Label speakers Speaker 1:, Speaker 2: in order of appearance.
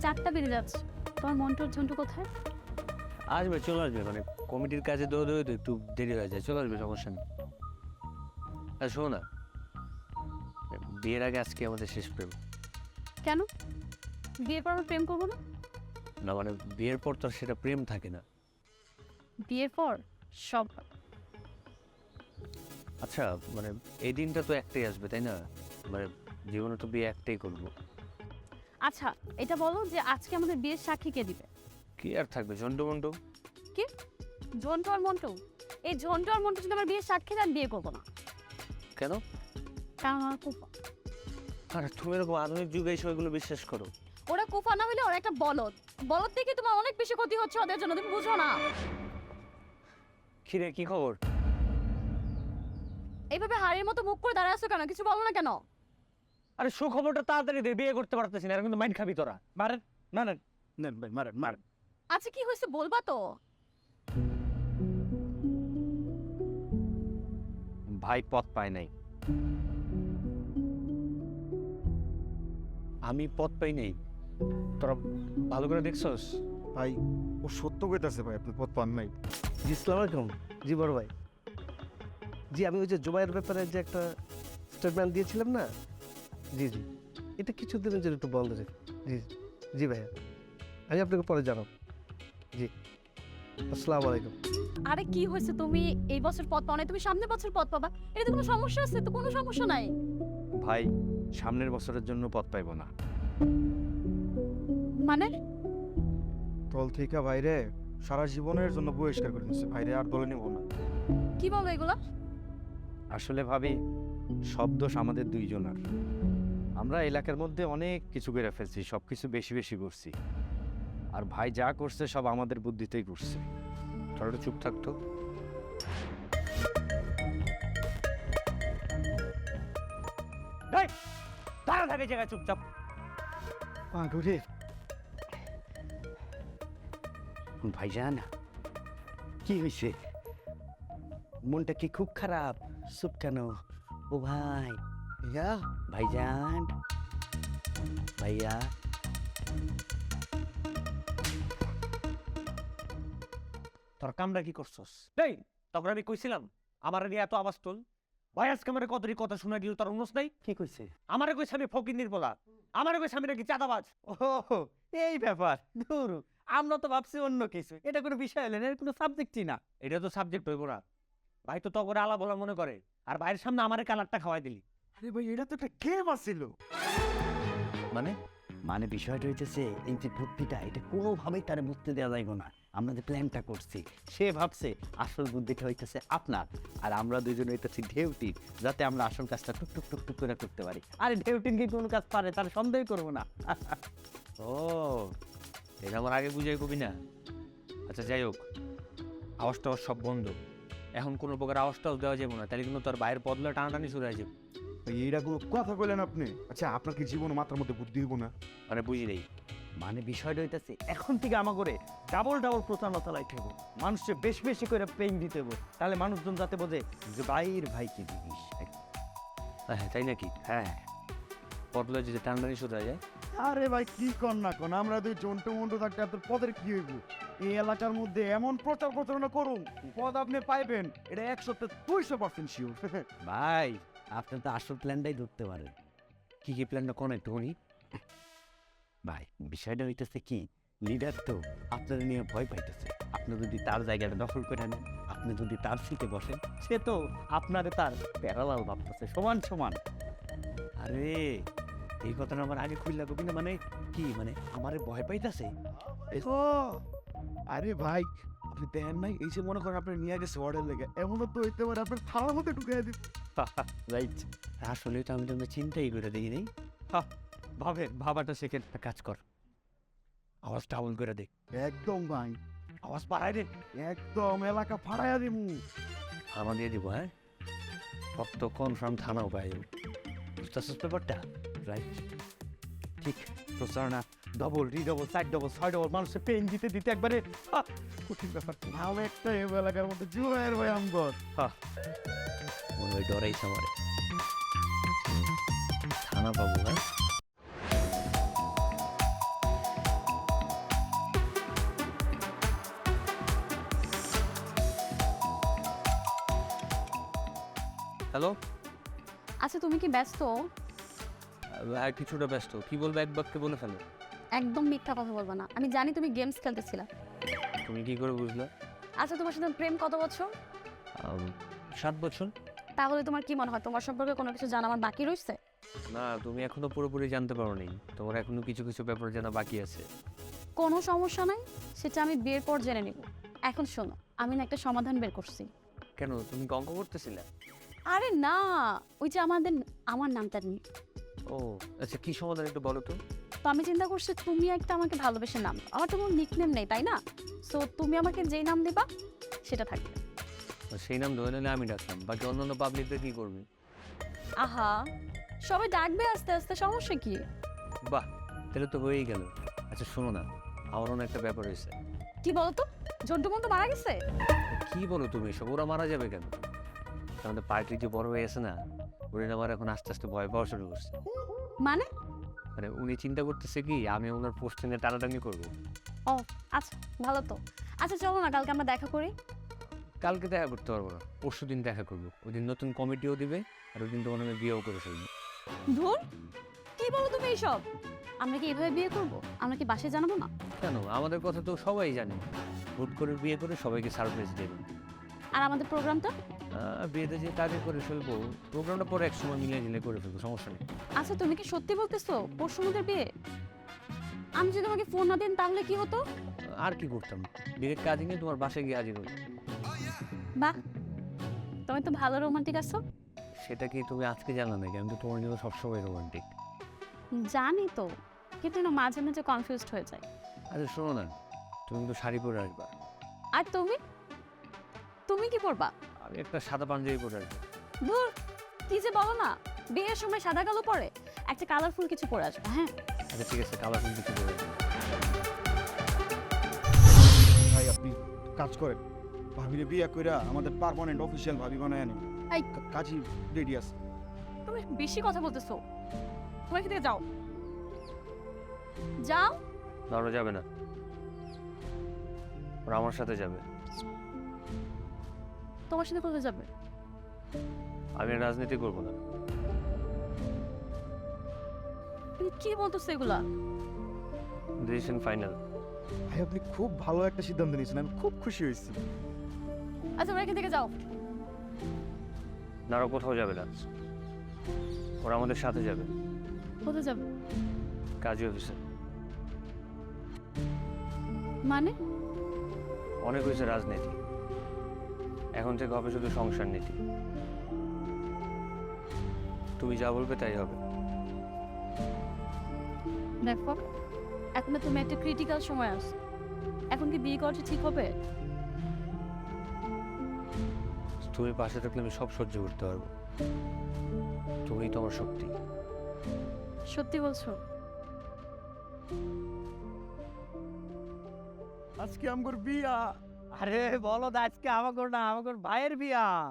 Speaker 1: চারটা বেড়ে যাচ্ছে। তোমার মন্টুর ঝন্টু কোথায়?
Speaker 2: আসবে চলে আসবে মানে কমিটির কাজে দৌড়ে দৌড়ে তো একটু দেরি হয়ে যায় চলে আসবে সমস্যা নেই। আর শোনো না বিয়ের আগে আজকে আমাদের শেষ প্রেম।
Speaker 1: কেন? বিয়ের পর প্রেম করব না?
Speaker 2: না মানে বিয়ের পর তো আর সেটা প্রেম থাকে না।
Speaker 1: বিয়ের পর? সব।
Speaker 2: আচ্ছা মানে এই দিনটা তো একটাই আসবে তাই না? মানে জীবনে তো বিয়ে একটাই করব।
Speaker 1: আচ্ছা এটা বলো যে আজকে আমাদের বিয়ের সাক্ষী কে দিবে?
Speaker 2: কি আর থাকবে? ঝন্টু মন্টু?
Speaker 1: কি? ঝন্টু আর মন্টু? এই ঝন্টু আর মন্টু যদি আমার বিয়ের সাক্ষী দেন বিয়ে করব না।
Speaker 2: কেন?
Speaker 1: কারণ আমার কুফা।
Speaker 2: আরে তুমি এরকম আধুনিক যুগে এসে ওইগুলো বিশ্বাস করো?
Speaker 1: ওরা কুফা না হলে ওরা একটা বলদ। বলদ থেকে তোমার অনেক বেশি ক্ষতি হচ্ছে ওদের জন্য তুমি বুঝো না।
Speaker 2: খিরে কি খবর?
Speaker 1: এইভাবে হাড়ির মতো মুখ করে দাঁড়ায় আছো কেন? কিছু বলো না কেন?
Speaker 2: আরে সুখবরটা তাড়াতাড়ি দে বিয়ে করতে পারতেছি না আর কিন্তু মাইন্ড খাবি তোরা।
Speaker 3: মারেন? না না নেন ভাই মারেন মারেন।
Speaker 1: আচ্ছা কি হয়েছে বলবা তো?
Speaker 3: ভাই পথ পায় নাই।
Speaker 2: আমি পথ পাই নাই। তোরা ভালো করে দেখছস?
Speaker 4: ভাই ও সত্য কইতাছে ভাই আপনি পথ পান নাই।
Speaker 5: জি ইসলাম আলাইকুম। জি বড় ভাই। জি আমি ওই যে জুবাইয়ের ব্যাপারে যে একটা স্টেটমেন্ট দিয়েছিলাম না জি জি। এটা কিছুদিনের জন্য একটু বন্ধ রেখে জি জি। ভাইয়া। আমি আপনাকে পরে জানাব। জি। আসসালামু আলাইকুম।
Speaker 1: আরে কি হয়েছে তুমি? এই বছর পথ পাও নাই। তুমি সামনের বছর পথ পাবা। এটা কোনো সমস্যা আছে? তো কোনো সমস্যা নাই?
Speaker 3: ভাই সামনের বছরের জন্য পথ পাইব না।
Speaker 1: মানে?
Speaker 4: দল থেকে ভাইরে সারা জীবনের জন্য বহিষ্কার করে দিচ্ছে ভাইরে আর দলে নেব না।
Speaker 1: কি বলো এগুলো?
Speaker 3: আসলে ভাবি সব দোষ আমাদের দুইজনের। আমরা এলাকার মধ্যে অনেক কিছু করে ফেলছি সব কিছু বেশি বেশি করছি। আর ভাই যা করছে সব আমাদের বুদ্ধিতেই করছে।
Speaker 2: তোরা একটু চুপ থাকতো
Speaker 3: থাকে জায়গায় চুপচাপ।
Speaker 6: ভাইজান কি হয়েছে? মনটা কি খুব খারাপ? চুপ কেন? ও ভাই। ভাইয়া ভাইজান ভাইয়া
Speaker 2: তোর কামটা কি করছস এই তখন আমি কইছিলাম আমার নিয়ে এত আওয়াজ তোল ভাই আজকে আমার কতরি কথা শোনা দিল তোর অনুষ নাই
Speaker 6: কি কইছে
Speaker 2: আমারে কইছে আমি ফকির নির্বলা আমারে কইছে আমি নাকি চাঁদাবাজ
Speaker 6: ও এই ব্যাপার ধুর আমরা তো ভাবছি অন্য কিছু এটা কোনো বিষয় হলেন এর কোনো সাবজেক্টই না
Speaker 2: এটা তো সাবজেক্ট হইব না ভাই তো তখন আলা বলা মনে করে আর ভাইয়ের সামনে আমারে কালারটা খাওয়াই দিলি
Speaker 4: আরে ভাই এটা তো একটা গেম আছিল।
Speaker 2: মানে?
Speaker 6: মানে বিষয়টা হইতেছে এই যে বুদ্ধিটা এটা কোনোভাবেই তার বুঝতে দেওয়া যাইব না। আমরা যে প্ল্যানটা করছি সে ভাবছে আসল বুদ্ধিটা হইতেছে আপনার। আর আমরা দুজন হইতেছি ঢেউটি যাতে আমরা আসল কাজটা টুক টুক টুক টুক করে করতে পারি। আরে ঢেউটিন কি কোনো কাজ পারে? তার সন্দেহ করব না।
Speaker 2: ও এটা আমার আগে বুঝাই কবি না আচ্ছা যাই হোক আওয়াজ টাওয়াজ সব বন্ধ। এখন কোনো প্রকার আওয়াজ টাওয়াজ দেওয়া যাবে না। তাহলে কিন্তু তোর বাইরের পদলা টানাটানি শুরু হয়ে যাবে।
Speaker 4: এইটা কোনো কথা কইলেন আপনি? আচ্ছা আপনার কি জীবন মাত্রার মধ্যে বুদ্ধি হইব না?
Speaker 2: মানে বুঝি নেই।
Speaker 6: মানে বিষয়টা হইতেছে এখন থেকে আমা করে ডাবল ডাবল প্রচারণা চালাইতে হব মানুষকে বেশি বেশি করে পেইন দিতে হব তাহলে মানুষজন যাতে বোঝে যে ভাইয়ের ভাই কি জিনিস
Speaker 2: হ্যাঁ তাই নাকি?
Speaker 6: হ্যাঁ।
Speaker 2: পদলা যদি টানাটানি শুরু হয়ে যায়
Speaker 4: আরে ভাই কি কর না কোন আমরা দুই জন্টু মন্টু থাকতে আপনার পদের কি হইব? এই এলাকার মধ্যে এমন প্রচার প্রচারণা করুন পদ আপনি পাইবেন এটা একশোতে দুইশো পার্সেন্ট শিওর
Speaker 6: ভাই আপনি তো আসল প্ল্যানটাই ধরতে পারেন।
Speaker 2: কি কি প্ল্যানটা কোন একটুখানি
Speaker 6: ভাই বিষয়টা হইতেছে কি লিডার তো আপনার নিয়ে ভয় পাইতেছে। আপনি যদি তার জায়গাটা দখল করে নেন আপনি যদি তার সিটে বসেন সে তো আপনারে তার প্যারালাল ভাবতেছে সমান সমান।
Speaker 2: আরে এই কথাটা আমার আগে খুললা কবি না মানে কি মানে আমারে ভয় পাইতাছে?
Speaker 4: ও আরে ভাই আপনি দেন নাই এই যে মনে করেন আপনি নিয়ে গেছে অর্ডার লেগে। এমনও তো হইতে পারে আপনার থালার মধ্যে ঢুকিয়ে দিব।
Speaker 2: রাইট আসলে তো আমি তো চিন্তাই করে দেখি নেই। ভাবে ভাবাটা শেখে একটা কাজ কর আওয়াজ ডাবল করে দে।
Speaker 4: একদম ভাই।
Speaker 2: আওয়াজ বাড়াই দে।
Speaker 4: একদম এলাকা ফাড়াইয়া দিমু।
Speaker 2: থানা দিয়ে দিব হ্যাঁ? কত কনফার্ম থানাও পাই বুঝতেছিস ব্যাপারটা?
Speaker 6: রাইট ঠিক প্রচারণা ডবল রি ডবল চার ডবল ছয় ডবল মানুষের পেন জিতে দিতে একবারে কঠিন ব্যাপার।
Speaker 4: নাম একটা এই এলাকার মধ্যে জুয়ের ভাই আমগর। হ্যাঁ।
Speaker 2: মনে হয় ডরাই সামারে থানা পাবো হ্যাঁ? হ্যালো?
Speaker 1: আচ্ছা তুমি কি ব্যস্ত?
Speaker 2: হ্যাঁ কিছুটা ব্যস্ত। কি বলব এক বাক্যে বলে ফেলো।
Speaker 1: একদম মিথ্যা কথা বলব না। আমি জানি তুমি গেমস খেলতেছিলা।
Speaker 2: তুমি কি করে বুঝলে?
Speaker 1: আচ্ছা তোমার সাথে প্রেম কত বছর?
Speaker 2: সাত বছর।
Speaker 1: তাহলে তোমার কি মনে হয়? তোমার সম্পর্কে কোনো কিছু জানা আমার বাকি রয়েছে
Speaker 2: না তুমি এখনও পুরোপুরি জানতে পারো নি তোমার এখনও কিছু কিছু ব্যাপার জানা বাকি আছে।
Speaker 1: কোনো সমস্যা নাই? সেটা আমি বিয়ের পর জেনে নিব। এখন শোনো আমি না একটা সমাধান বের করছি।
Speaker 2: কেন? তুমি অঙ্ক করতেছিলে?
Speaker 1: আরে না! ওই যে আমাদের আমার নামটা নিয়ে
Speaker 2: ও আচ্ছা কি সমাধান একটু বলো তো?
Speaker 1: তো আমি চিন্তা করছি তুমি একটা আমাকে ভালোবেসে নাম দাও। আমার তো কোনো নিকনেম নেই তাই না? সো তুমি আমাকে যেই নাম দিবা সেটা থাকবে।
Speaker 2: সেই নাম ধরে নিলে আমি ডাকলাম। বাকি অন্যান্য পাবলিকদের কি করবে?
Speaker 1: আহা সবাই ডাকবে আস্তে আস্তে সমস্যা কি?
Speaker 2: বাহ তাহলে তো হয়েই গেল। আচ্ছা শোনো না আমার অন্য একটা ব্যাপার হয়েছে।
Speaker 1: কি বলতো? জন্টু মন্ত মারা গেছে?
Speaker 2: কি বলো তুমি এসব ওরা মারা যাবে কেন? আমাদের পার্টি যে বড় হয়ে গেছে না। উনি আমার এখন আস্তে আস্তে ভয় পাওয়া শুরু করছে।
Speaker 1: মানে?
Speaker 2: মানে উনি চিন্তা করতেছে কি আমি ওনার পোস্ট নিয়ে টানাটানি করব।
Speaker 1: ও আচ্ছা ভালো তো। আচ্ছা চলো না কালকে আমরা দেখা করি।
Speaker 2: কালকে দেখা করতে পারব না পরশু দিন দেখা করব। ওই দিন নতুন কমিটিও দিবে আর ওই দিন তোমার আমি বিয়েও করে ফেলব।
Speaker 1: ধুর কি বলো তুমি এইসব? আমরা কি এভাবে বিয়ে করব? আমরা কি বাসায় জানাব না?
Speaker 2: কেন? আমাদের কথা তো সবাই জানে। হুট করে বিয়ে করে সবাইকে সারপ্রাইজ দেবে।
Speaker 1: আর আমাদের প্রোগ্রামটা
Speaker 2: বিয়েতে যে কাজে করে ফেলব? প্রোগ্রামটা পরে এক সময় মিলিয়ে ঝিলে করে ফেলব সমস্যা নেই।
Speaker 1: আচ্ছা তুমি কি সত্যি বলতেছো পরশু আমাদের বিয়ে? আমি যদি তোমাকে ফোন না দেন তাহলে কি হতো?
Speaker 2: আর কি করতাম? ডিরেক্ট কাজে নিয়ে তোমার বাসায় গিয়ে হাজির হই।
Speaker 1: বাহ তুমি তো ভালো রোমান্টিক আছো।
Speaker 2: সেটা কি তুমি আজকে জানা নাকি? আমি তো তোমার জন্য সবসময় রোমান্টিক
Speaker 1: জানি তো কিন্তু না মাঝে মাঝে কনফিউজড হয়ে যায়।
Speaker 2: আচ্ছা শোনো না তুমি কিন্তু শাড়ি পরে আসবা।
Speaker 1: আর তুমি? তুমি কি পরবা?
Speaker 2: আমি একটা সাদা পাঞ্জাবি পরে আসব।
Speaker 1: ধুর কি যে বলো না বিয়ের সময় সাদা কালো পরে একটা কালারফুল কিছু পরে আসবে হ্যাঁ?
Speaker 2: আচ্ছা ঠিক আছে কালারফুল কিছু পরে আসব।
Speaker 4: ভাই আপনি কাজ করেন। ভাবিরে বিয়ে কইরা আমাদের পার্মানেন্ট অফিসিয়াল ভাবি বানায় আনি
Speaker 1: এই।
Speaker 4: কাজী রেডি আছে।
Speaker 1: তুমি বেশি কথা বলতেছো। তুমি এখান থেকে যাও। যাও।
Speaker 2: ধরো যাবে না। ওরা আমার সাথে যাবে।
Speaker 1: তোমার সাথে কোথায় যাবে?
Speaker 2: আমি রাজনীতি করব না।
Speaker 1: তুমি কি বলতেছো এগুলা?
Speaker 2: ডিসিশন ফাইনাল
Speaker 4: ভাই আপনি খুব ভালো একটা সিদ্ধান্ত নিয়েছেন আমি খুব খুশি হয়েছি।
Speaker 1: আচ্ছা তোমরা এখান থেকে যাও।
Speaker 2: নারো কোথাও যাবে না। ওরা আমাদের সাথে যাবে।
Speaker 1: কোথায় যাবে?
Speaker 2: কাজী অফিসে।
Speaker 1: মানে?
Speaker 2: অনেক হয়েছে রাজনীতি। এখন থেকে হবে শুধু সংসার নীতি। তুমি যা বলবে তাই হবে।
Speaker 1: দেখো এখন তুমি একটা ক্রিটিক্যাল সময় আস এখন কি বিয়ে করাটা ঠিক হবে?
Speaker 2: তুমি পাশে থাকলে আমি সব সহ্য করতে পারব। তুমি তোমার শক্তি।
Speaker 1: সত্যি বলছো?
Speaker 4: আজকে আমগর বিয়া।
Speaker 6: আরে বলো আজকে আমাকে না আমাকে ভাইয়ের বিয়া।